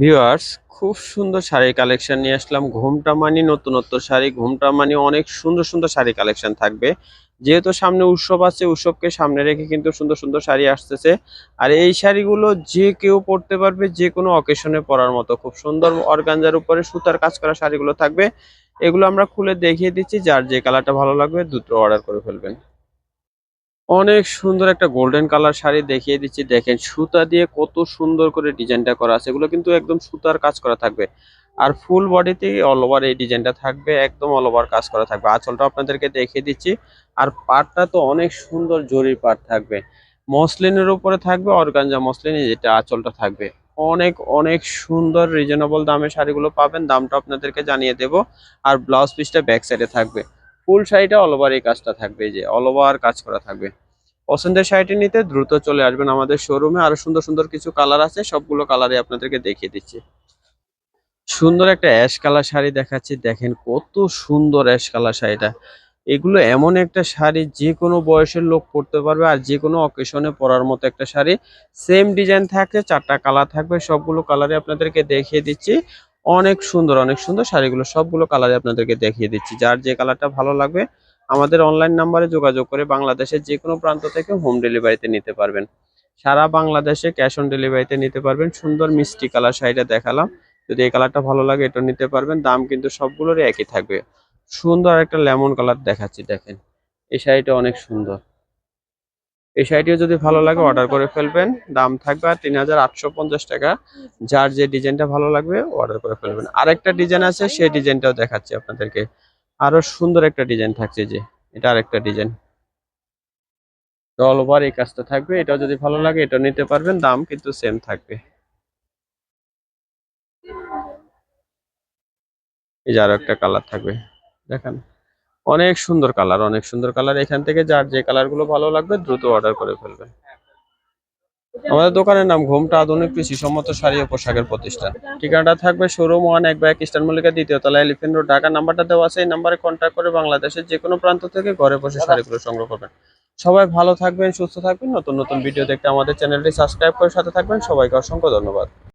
Viewers, খুব সুন্দর sari collection নিয়ে আসলাম। ঘুমটা মানি নতুনত্ব শাড়ি, ঘুমটা মানি অনেক সুন্দর সুন্দর শাড়ি কালেকশন থাকবে। যেহেতু সামনে উৎসব আছে, উৎসবকে সামনে রেখে কিন্তু সুন্দর সুন্দর শাড়ি আসতেছে। আর এই শাড়িগুলো যে কেউ পরতে পারবে, যে কোনো অকেশনে পরার মতো। খুব সুন্দর অর্গানজার উপরে সুতার কাজ করা শাড়িগুলো থাকবে। এগুলো আমরা খুলে দেখিয়ে দিচ্ছি। যার যে কালারটা ভালো লাগবে, দ্রুত অর্ডার করে ফেলবেন। অনেক সুন্দর একটা গোল্ডেন কালার শাড়ি দেখিয়ে দিচ্ছি। দেখেন, সুতা দিয়ে কত সুন্দর করে ডিজাইনটা করা আছে। এগুলো কিন্তু একদম সুতার কাজ করা থাকবে। আর ফুল বডিতে অল ওভার এই ডিজাইনটা থাকবে, একদম অল ওভার কাজ করা থাকবে। আঁচলটা আপনাদেরকে দেখিয়ে দিচ্ছি। আর পাটটা তো অনেক সুন্দর জরির পাট থাকবে। মসলিনের উপরে থাকবে, অর্গানজা মসলিনে যেটা আঁচলটা থাকবে। অনেক অনেক সুন্দর রিজনেবল দামে শাড়িগুলো পাবেন। দামটা আপনাদেরকে জানিয়ে দেব। আর ব্লাউজ পিসটা ব্যাক সাইডে থাকবে। ফুল শাড়িটা অল ওভার এই কাজটা থাকবে যে অল ওভার কাজ করা থাকবে। পছন্দের শাড়িটি নিতে দ্রুত চলে আসবেন আমাদের শোরুমে আরও সুন্দর সুন্দর কিছু কালার আছে, সবগুলো কালারে আপনাদেরকে দেখিয়ে দিচ্ছি। সুন্দর একটা অ্যাশ কালার শাড়ি দেখাচ্ছি, দেখেন কত সুন্দর অ্যাশ কালার শাড়িটা। এগুলো এমন একটা শাড়ি যে কোনো বয়সের লোক পরতে পারবে আর যে কোনো অকেশনে পরার মতো একটা শাড়ি। সেম ডিজাইন থাকে চারটা কালার থাকবে, সবগুলো কালারে আপনাদেরকে দেখিয়ে দিচ্ছি। অনেক সুন্দর অনেক সুন্দর শাড়িগুলো, সবগুলো কালারে আপনাদেরকে দেখিয়ে দিচ্ছি। যার যে কালারটা ভালো লাগবে, আমাদের অনলাইন নাম্বারে যোগাযোগ করে বাংলাদেশের যে কোনো প্রান্ত থেকে হোম ডেলিভারিতে নিতে পারবেন। সারা বাংলাদেশে ক্যাশ অন ডেলিভারিতে নিতে পারবেন। সুন্দর মিষ্টি কালার শাড়িটা দেখালাম। যদি এই কালারটা ভালো লাগে এটা নিতে পারবেন। দাম কিন্তু সবগুলোরই একই থাকবে। সুন্দর একটা লেমন কালার দেখাচ্ছি, দেখেন। এই শাড়িটা অনেক সুন্দর। এই শাড়িটিও যদি ভালো লাগে অর্ডার করে ফেলবেন। দাম থাকবে আর তিন হাজার আটশো পঞ্চাশ টাকা। যার যে ডিজাইনটা ভালো লাগবে অর্ডার করে ফেলবেন। আরেকটা ডিজাইন আছে, সেই ডিজাইনটাও দেখাচ্ছি আপনাদেরকে। আরও সুন্দর একটা ডিজাইন থাকছে যে, এটা আরেকটা ডিজাইন। অল ওভার এই কাজটা থাকবে। এটাও যদি ভালো লাগে এটা নিতে পারবেন। দাম কিন্তু সেম থাকবে। এই যে আরও একটা কালার থাকবে। দেখেন। অনেক সুন্দর কালার, অনেক সুন্দর কালার। এখান থেকে যার যে কালারগুলো ভালো লাগবে, দ্রুত অর্ডার করে ফেলবেন আমাদের দোকানের নাম ঘুমটা আধুনিক কৃষি সম্মত শাড়ি ও পোশাকের প্রতিষ্ঠান। ঠিকানাটা থাকবে শোরুম ওয়ান এক ব্যাগ ইস্টার্ন মল্লিকা দ্বিতীয় তলা এলিফেন্ট রোড ঢাকা নাম্বারটা দেওয়া আছে। এই নাম্বারে কন্ট্যাক্ট করে বাংলাদেশের যে কোনো প্রান্ত থেকে ঘরে বসে শাড়িগুলো সংগ্রহ করবেন। সবাই ভালো থাকবেন, সুস্থ থাকবেন। নতুন নতুন ভিডিও দেখতে আমাদের চ্যানেলটি সাবস্ক্রাইব করে সাথে থাকবেন। সবাইকে অসংখ্য ধন্যবাদ।